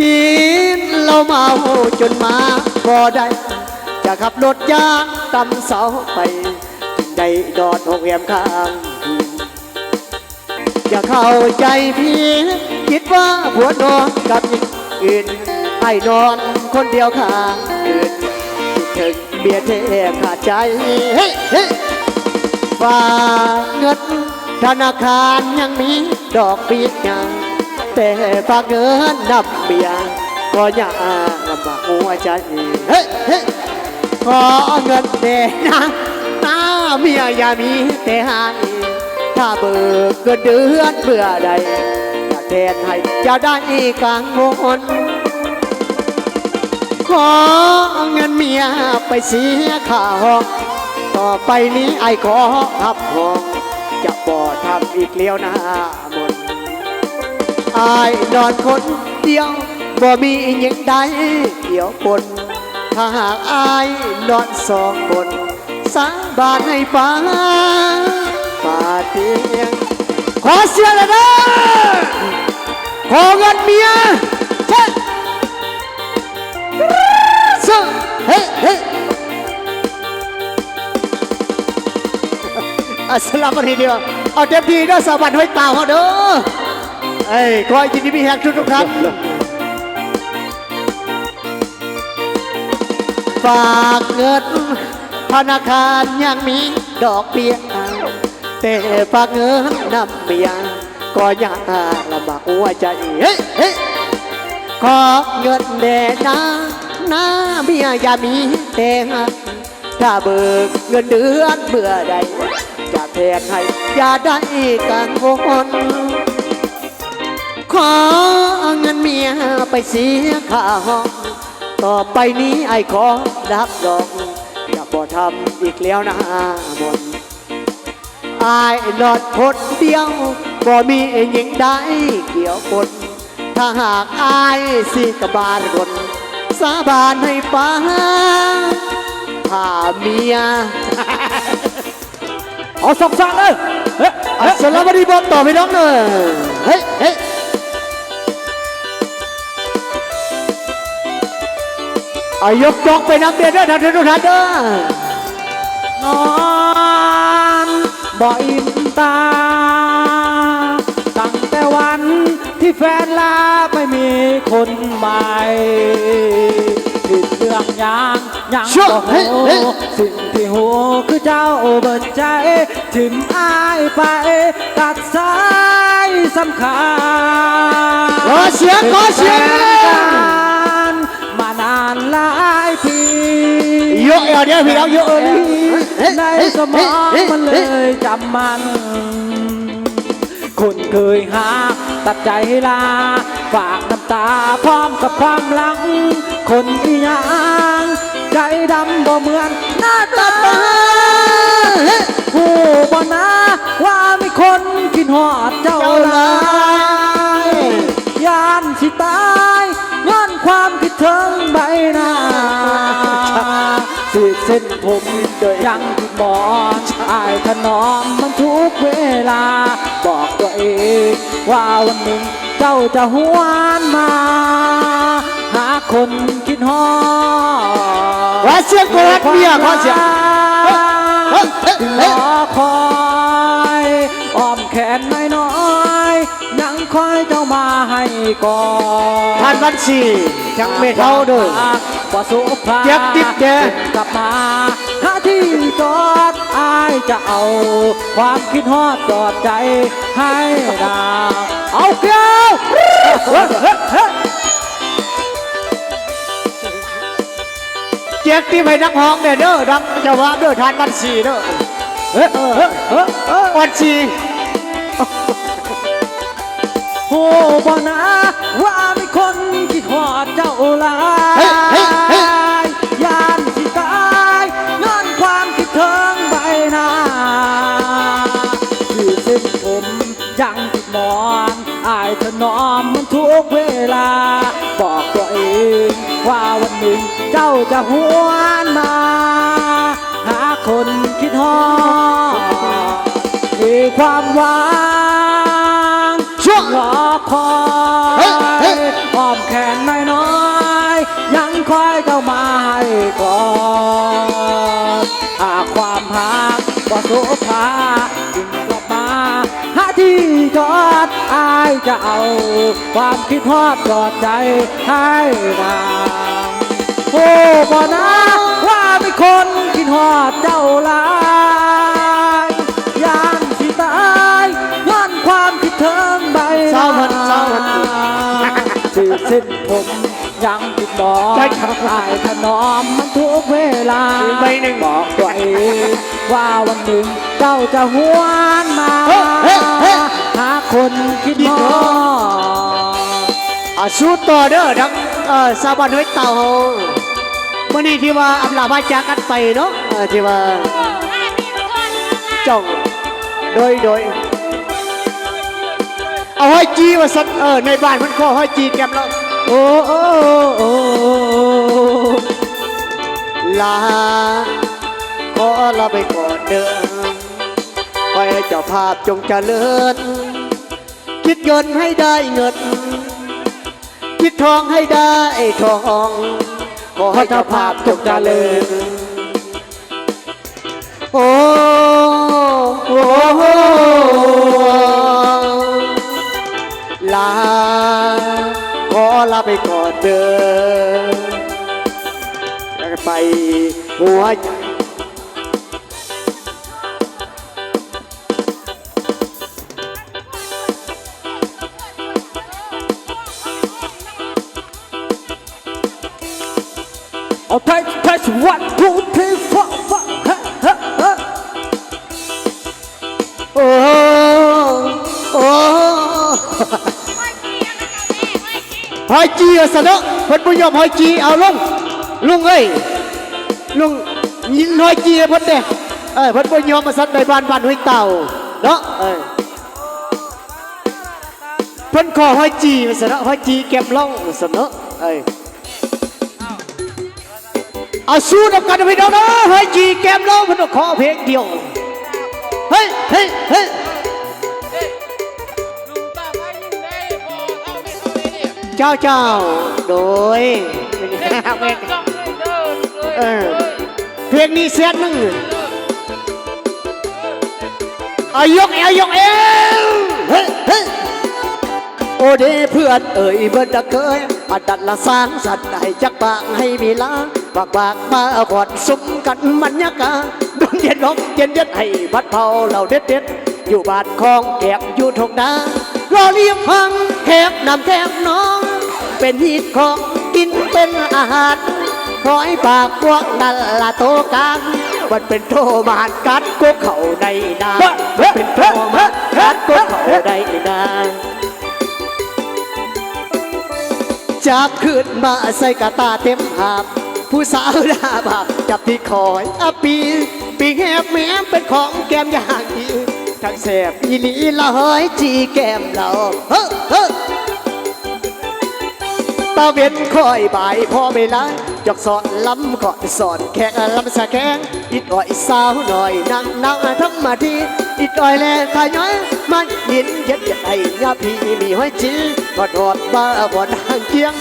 กินเหล้าเมาจนมาบ่ได้จะขับรถยางตำเสาไปถึงได้ดอดหกแหมข้างอย่าเข้าใจพี่คิดว่าผัวนอนกับหญิงอื่นไอ้นอนคนเดียวข้างอื่นถึงเบียเทขาดใจเฮ้เฮ้ฝากเงินธนาคารยังมีดอกเบี้ย แต่ฝากเงินนับเบียก็อยังลำบากหัวใจเฮ้ยเฮ้ยขอเงินเดนะน้าเมียอย่ามีแต่ให้ถ้าเบิกเงินเดือนเบื่อใดจะแทนให้จะได้กังวลขอเงินเมียไปเสียค่าห้องต่อไปนี้ไอ้ขอหับห้องจะบ่ทำอีกเลี้ยวหน้า อ้ายนอนคนเดียวบ่มีหยังใดเกี่ยวปนถ้าหากไอ้ายนอนสองคนสาบานให้ฟ้าป่าเตียงขอเสียเลยนะขอเงินเมียเช่ซึ่งเฮ้เฮ้อัสลามอะไรเดียวเอาเต็มที่เด้อสวัสดีห้อยตาเขาเด้อ เอ้ยขอให้ยินดีมีแฮกทุกทุกๆท่านฝากเงินธนาคารยังมีดอกเบี้ยแต่ฝากเงินนำเบียก็ยังลำบากหัวใจเฮ้ยเฮ้ยขอเงินแด่นะนะเมียอย่ามีแต่หักถ้าเบิกเงินเดือนเมื่อใดจะแทนให้อย่าได้กังวล ขอเงินเมียไปเสียค่าห้อง ต่อไปนี้ไอ้ขอรับรองอย่าบ่ทำอีกแล้วนะมนไอ้ายนอนคนเดียวบ่มีหญิงใดเกี่ยวปนถ้าหากไอ้ายสิกบาลคน สาบานให้ฟ้าถ้าเมีย เอาสองสามเลยเฮ้ย อัสลามุอะลัยบอกต่อพี่น้องเนอะเฮ้ยเฮ้ย เอายกจกไปน้ำเดือดเด้อท่านทุกท่านเด้อนอนบ่อิ่มตา ตั้งแต่วันที่แฟนลาไปมีคนใหม่ผิดเรื่องยางยังก็โหสิ่งที่หูคือเจ้าเบิดใจทิมอายไปตัดสายสำคัญขอเสียงขอเสียงานานหลายปียกเอวเดียวพี่น้องยกเอวในสมองมันเลยจำมัน คนเคยหาตัดใจลา ฝากน้ำตาพร้อมกับความหลัง คนอีหยังใจดำบ่เหมือนหน้าตาผู้บ่นะว่ามีคนกินหอดเจ้าหลายยานสิตา นผมยังบอกชายถนอมมันทุกเวลา บอกตัวเองว่าวันหนึ่งเจ้าจะหวนมา หาคนคิดฮอว่าเสียงกอดเมียขอเสียง ท่านวันสี่ทั้งเมเท่าเด้อว่าสุภาเจ็บติดแดงกลับมาหาที่จอดอายจะเอา ความคิดฮอดจอดใจให้ดาวเอาเกลียวเจ็บที่ไปนักห้องเด้อเด้อดังเจะว่าเด้อท่านวันสี่เด้อเฮ้ยเฮ้ยเฮ้ยเฮ้ยวันสี่ โอ้บ่นะว่ามีคนคิดฮอดเจ้าหลายยานสิตายย้อนความคิดถึงใบหน้าที่เส้นผมยังติดหมอนอายถนอมมันทุกเวลา บอกตัวเองว่าวันหนึ่งเจ้าจะหวนมา หาคนคิดฮอดมีความหวัง มแขนน้อยยังคอยเจ้ามาให้กอนหากความหักว่าโสภาจึงกลับมาหาที่จอดอายจะเอา ความคิดทอดจอดใจให้นางโอ้บ่นะว่ามีคนคิดฮอดเจ้าลา สิสิ้นผมยังติดดอกใช่ครับทายถนอมมันทุกเวลา อีกใบหนึ่ง บอกตัวเองว่าวันหนึ่งเจ้าจะหวนมา เฮ้เฮ้เฮ้หาคนคิดคิดมฮอออะสู้ต่อเด้อทั้งเอ่อสาบานห้วยเต่าเฮาวันนี้ที่ว่าอำลาบาจากกันไปเนาะเออที่ว่าจ้องโดยโดย เอาห้อยจีว่าสัตว์เออในบ้านมันขอห้อยจีแกมแล้วโอ้โอ้โอ้ลาขอลาไปก่อนเดิมไปให้เจ้าภาพจงเจริญ คิดเงินให้ได้เงิน คิดทองให้ได้ทองขอให้เจ้าภาพจงเจริญโอ้โอ้ เจอไปหัวใจ อยจีเอาสะเนาะเพิ่นบ่ยอมหอยจีเอาลงลุงเอ้ยลุงยินหอยจีเพิ่นเด้เออเพิ่นบ่ยอมมาสัตว์ในบ้านบ้านห้วยเต่าเนาะเออเพิ่นขอหอยจีมาสะเนาะหอยจีแก้มล่องมาสะเนาะเอ้ยเอาสู้นำกันไปเด้อเนาะหอยจีแก้มล่องเพิ่นขอเพลงเดียวเฮ้ยเฮ้ยเฮ้ย เจ้าเจ้าโดยเออเพลงนี้เสียหนึ่งเอายกเอวยกเอวเฮ้ยเฮ้ยโอเดเพื่อนเอ่ยเบิดตะเคยมาดัดละสร้างสัตว์ได้จักบางให้มีลาบากบากมาบอดสุมกันมันยากาดวงเย็นลมเย็นเย็นให้พัดเผาเราเด็ดเด็ดอยู่บ้านคลองแก็บอยู่ทงนารอเลี้ยงพัง แทบนำแทบน้อง เป็นฮีดของกินเป็นอาหารหอยปากพวกนั่นละโตกลางมันเป็นโทมานกัดก็เขาในนามันเป็นโทมานกัดก็เขาในนาจับขึ้นมาใส่กระตาเต็มหาบ ผู้สาวหน้าบาปจับที่คอยอะปีปีแหบแม้มเป็นของแก้มอย่างดีทั้งแสบอีหลีละเฮ้ยจีแก้มเราเฮ้อเฮ้อ ตาเวียนคอยบ่ายพอเวลาจอกสอนล้ำก่อนสอนแขกล้ำสะแขงอิดอ่อยสาวหน่อยนั่งนั่งทำมาทีอิดอ่อยแลขายน้อยมันยินเย็ดเย็ดไอ้ยาพี่มีห้อยจีกอดหอดบ้าบอนห่างเคียง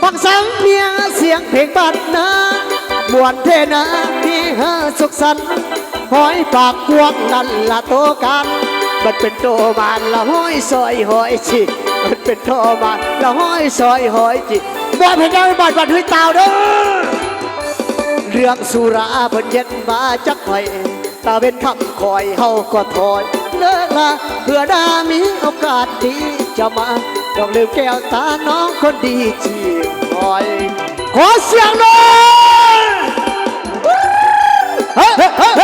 ฟังสังเมียเสียงเพลงบัดนามวนเทนาที่เฮาสุขสันต์หอยปากกวงนั่นละโตกันมันเป็นโตมานละห้อยซอยห้อยจิ มันเป็นโตมานละห้อยซอยห้อยจิบ่เพนยังบาดบาดห้วยเตาเด้อเรื่องสุราเพิ่นเย็นมาจักหน่อยตาเป็นคำคอยเฮาก็ถอยเลิกละเพื่อด้มีโอกาสดีจะมาต้องลืมแก้วตาน้องคนดีจีคอย ขอเสียงหน่อยเฮ้ยเฮ้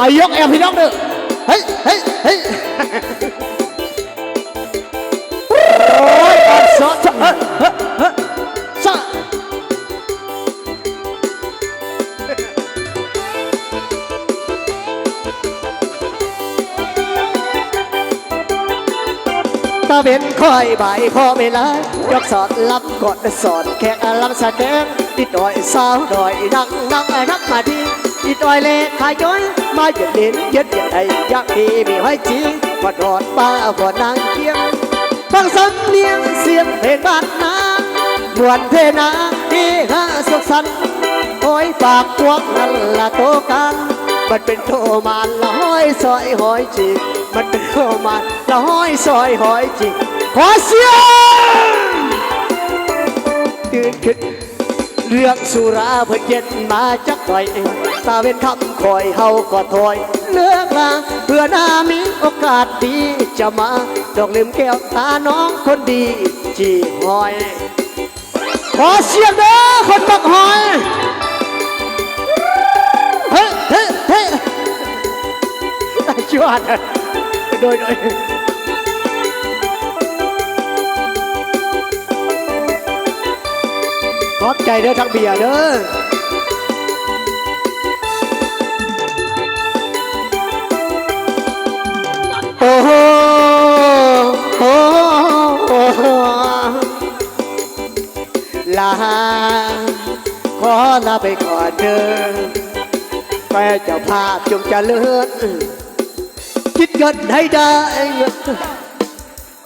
อายกแอลพี่น้องเด้อเฮ้ยเฮ้ยเฮ้ยโอ้ยอัดสดเฮ้ยเฮ้ยเฮ้ยซะตาเบ็นคอยใบ่ายพอเวลายกสอดรับกดสอนแขกลำสะแกงติดดอยสาวดอยดังนังนักมาดี ติดอยเล่ขายย้อยมาหยุดเด่นยึดยันไออยากมีมีไว้จริงว่าดอดป้าว่านางเกียงฟังสำเนียงเสียงเพลงบ้านนามวนเพนาที่หาสุขสันต์โอ้ยฝากพวกนั่นละโตกันมันเป็นโทมานละห้อยซอยหอยจริงมันเป็นโทมานละห้อยซอยหอยจริงขอเสียงตื่นขึ้นเรื่องสุราเพิ่นเย็นมาจักหน่อย ตาเป็นคำคอยเฮาก็ถอยเลือกลาเพื่อหน้ามีโอกาสดีจะมา ดอกลืมแก้วตาน้องคนดีจีหอย ขอเสียงเด้อคนบักหอยเฮ้เฮ้เฮ้ชวดโดยโดยขอบใจเด้อทั้งเบียร์เด้อ ขอลาไปก่อนเด้อแฟนเจ้าภาพจงเจริญคิดเงินให้ได้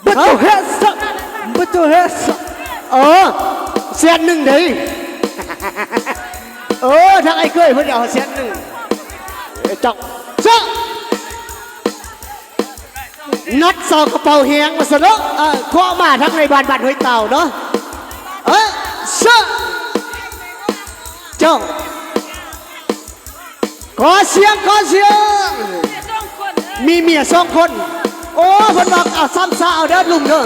บัตรเฮสบัตรเฮสเออเสียนหนึ่งด้อเออทางไอ้เกยเพิ่นเอาเสียนหนึ่งจับซะนัดสอกกระเป๋าเฮียงมาสนอะเออข้อมาทั้งในบ้านบ้านห้วยเต่าเนาะ ซะเจ้าขอเสียงขอเสียง มีเมียสองคน โอ้เพิ่นบอกเอาซ้ำซาเอาเด้อลุงเด้อ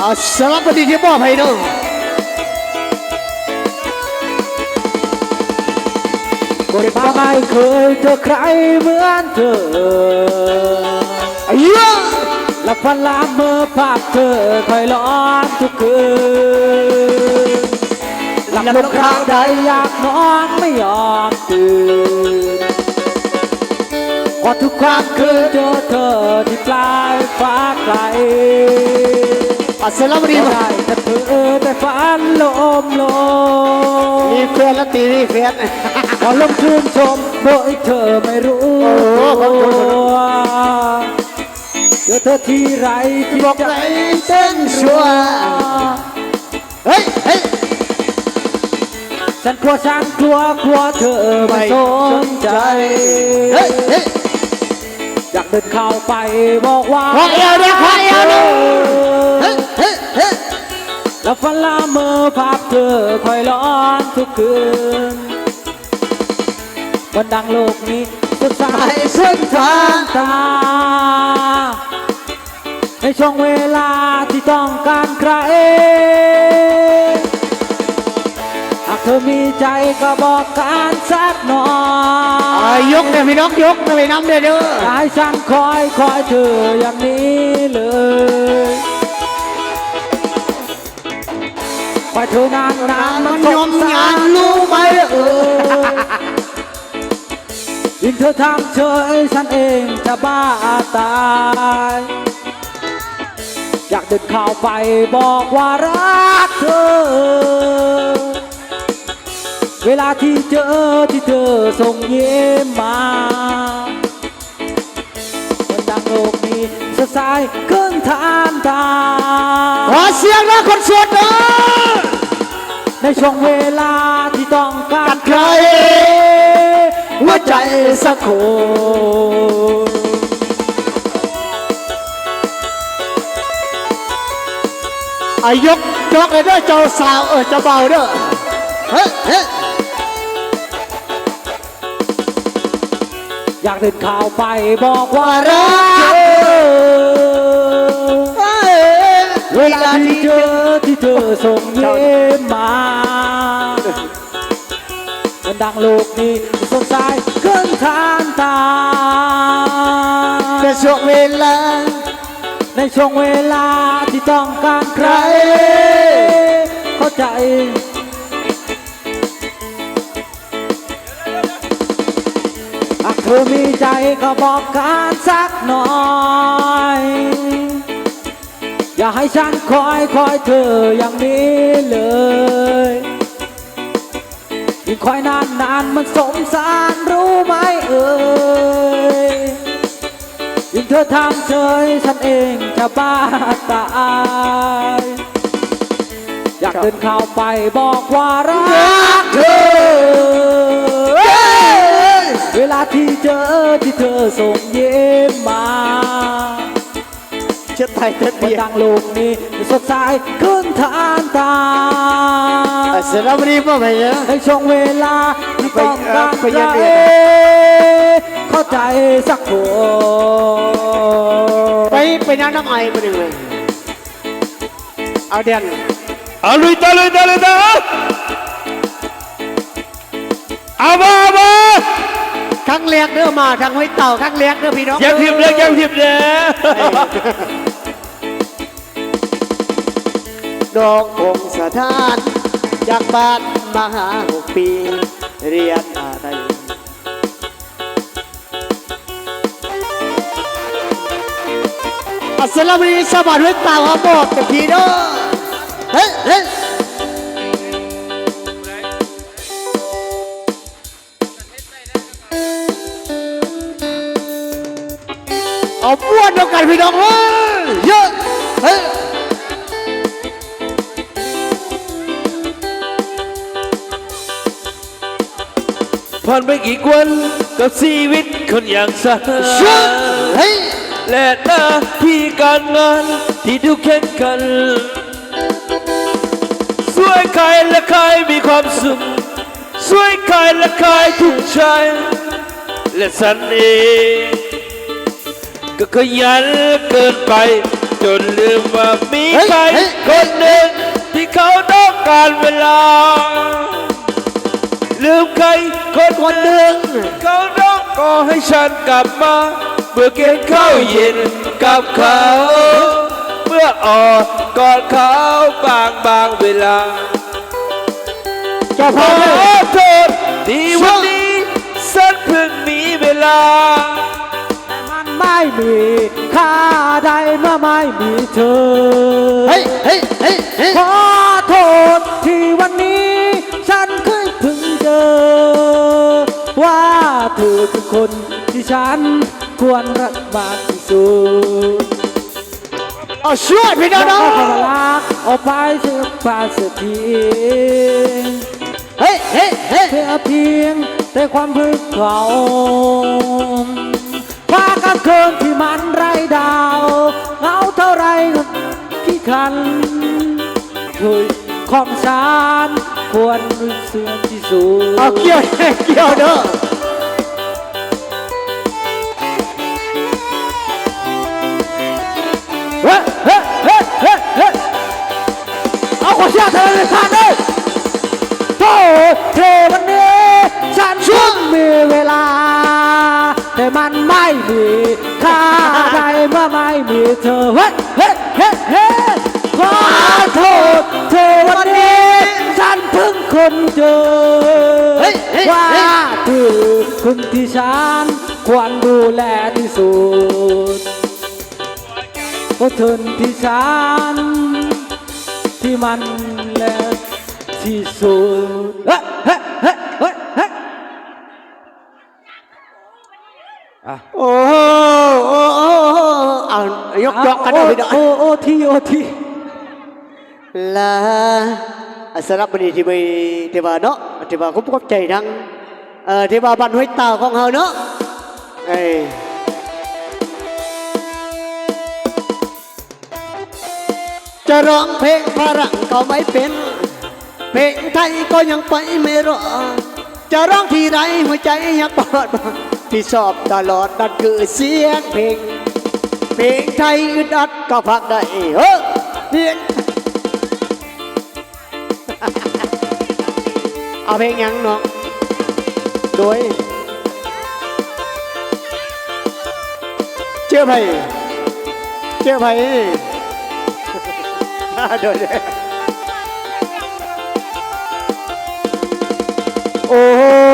เอาสำหรับวันนี้ที่มอบให้น้อ งกดมาบ้าไม่เคยเจอใครเหมือนเธอไอ้เหี้ยและพลาเมื่อภาพเธอคอยร้อนทุกคืนหลับลงคราวใดอยากนอนไม่ยอมตื่นกว่าทุกความคืนเจอเธอที่ปลายฟ้าไกลอาสำหรับวันนี้ก็ได้แต่เธอแต่ฝันลมลมมีแฟนแล้วตีนี่แฟน อลมชื่นชมโดยเธอไม่รู้โอ้โหขอบคุณเจอเธอที่ไรที่บอกใจเต้นชัวเฮ้ยเฮ้ยฉันกลัวฉันกลัวกลัวเธอไม่สนใจเฮ้ยเฮ้ยอยากเดินเข้าไปบอกว่าขอเอวด้วยขอเอวด้วยเฮ้ยเฮ้ยเฮ้ยแล้วฝันละเมอภาพเธอคอยร้อนทุกคืน บนดังโลกนี้สดใสไปเส้นทางตา ในช่วงเวลาที่ต้องการใคร หากเธอมีใจก็บอกกันสักหน่ออ่ายยกเนี่ยพี่น้องยกเนี่ยไปน้ำเด้อเด้อให้ฉันคอยคอยเธออย่างนี้เลยไปเธอนานนานๆมัมันนยอมงานรู้ไหมเออ ยิ่งเธอทำเฉยฉันเองจะบ้าตาย อยากเดินเข้าไปบอกว่ารักเธอ เวลาที่เจอที่เธอส่งยิ้มมาคนดังโลกนี้สดใสขึ้นทานตาขอเสียงนะคนสวดเด้อในช่วงเวลาที่ต้องการใคร หัวใจสักคนอายกยกเลยเด้อเจ้าสาวเออเจ้าเบาเด้อเฮ้ยเฮ้ยอยากเดินข่าวไปบอกว่ารักเวลาที่เจอที่เธอส่งยิ้มมา ดังโลกนี้สดใสขึ้นทานตาเป็นช่วงเวลา ในช่วงเวลาที่ต้องการใคร เข้าใจ หากเธเธอมีใจก็บอกกันสักหน่อย อย่าให้ฉันคอยคอยเธออย่างนี้เลย ยิ่งคอยนานนานมันสงสารรู้ไหมเอ่ยยิ่งเธอทำเฉยฉันเองจะบ้าตายอยากเดินเข้าไปบอกว่ารักเธอ เวลาที่เจอที่เธอส่งเยิ้มมา เชิดไทยเชิดบนเบียดังโลกนี้สดใสขึ้นทานตาสระบุรีป่ะไปเนาะในช่วงเวลาที่ต้องการไปเยี่ยมใจเยียนเข้าใจสักคนไปไปน้ำน้ำไอ้มาหนึ่งเลยเอาเดียนเอาลุยต่อลุยต่อลุยต่อเอามาเอามาครั้งแรกเด้อมาทางห้วยเต่าครั้งแรกเด้อพี่น้องอย่าพิมพ์เลยอย่าพิมพ์เลย ดอกพงสถานจากบ้านมาหาหกปี เรียนอะไรอัสลามุนีสบัดห้วยเต่าครับบอกกับพี่เด้อเฮ้ยเฮ้ยเอาบ้วนเดียวกันพี่น้องเฮ้ยเยอะเฮ้ ผ่านไปกี่วันกับชีวิตคนอย่างฉันเชื่อเฮ้ยและหน้าที่การงานที่ดูแข่งขันช่วยใครและใครมีความสุขช่วยใครและใครทุกใจและฉันเองก็ขยันเกินไป จนลืมว่ามีใครคนหนึ่งที่เขาต้องการเวลา ลืมใครคนคนหหนึ่งนึ่งเขาต้องขอให้ฉันกลับมาเมื่อกินข้าวเย็นกับเขา เมื่อออกกอดเขาบางบางเวลาเจ้าขพ่ออเด้อโทษที่วันนี้ฉันเพิ่งมีเวลา มันไม่มีค่าใดเมื่อไม่มีเธอ เฮ้ยเฮ้ยเฮ้ยเฮ้ยขอโทษที่วันนี้ฉันเคยพึงเจอ ว่าเธอคือคนที่ฉันควรรักมากที่สุดเอาช่วยพี่น้องแล้วเนาก็ขอะลาออกไปเสียปาเสียทีเฮ้ยเฮ้ยเฮ้ยเพียงเพียงแต่ความพึกเขาฟ้ากับเคินที่มันไรดาวเหงาเท่าไรก็ขี้ครันคุยของฉัน ควรเสื่อมที่สุดเอาเกี่ยวเกี่ยวเด้อเฮ้เฮ้เฮ้เฮ้เฮ้เอาขอเชื่อเธอเลยค่ะเด้อโทษเธอวันนี้ฉันช่วงมีเวลา แต่มันไม่มีค่าใดเมื่อไม่มีเธอเฮ้เฮ้เฮ้เฮ้ขอโทษเธอวันนี้เพิ่ง คนเจอเฮ้ยเฮ้ยว่าเฮ้ยเธอคนที่ฉันควรดูแลที่สุดเพราะเธอที่ฉันที่มันแลที่สุดเฮ้เฮ้เฮ้เฮ้เฮ้โอ้โหโอ้โหเอายกยกกันเด้อพี่น้องโอ้โอ้ทีโอทีลา อัสรับบันนี้ที่ไปที่ว่าเนาะที่ว่าคุ้มกบใจทั้งเอ่อที่ว่าบ้านห้วยเต่าของเฮาเนาะเอ้จะร้องเพลงฝรั่งก็ไม่เป็น เพลงไทยก็ยังไปไม่รอดจะร้องที่ไรหัวใจยังปอดที่ชอบตลอดนั่นคือเสียงเพลง เพลงไทยอึดอัดก็พักได้เฮ้อเพียง เอาเพลงหยังเนาะโดยเชื่อไผเชื่อไผโดยโอ้โห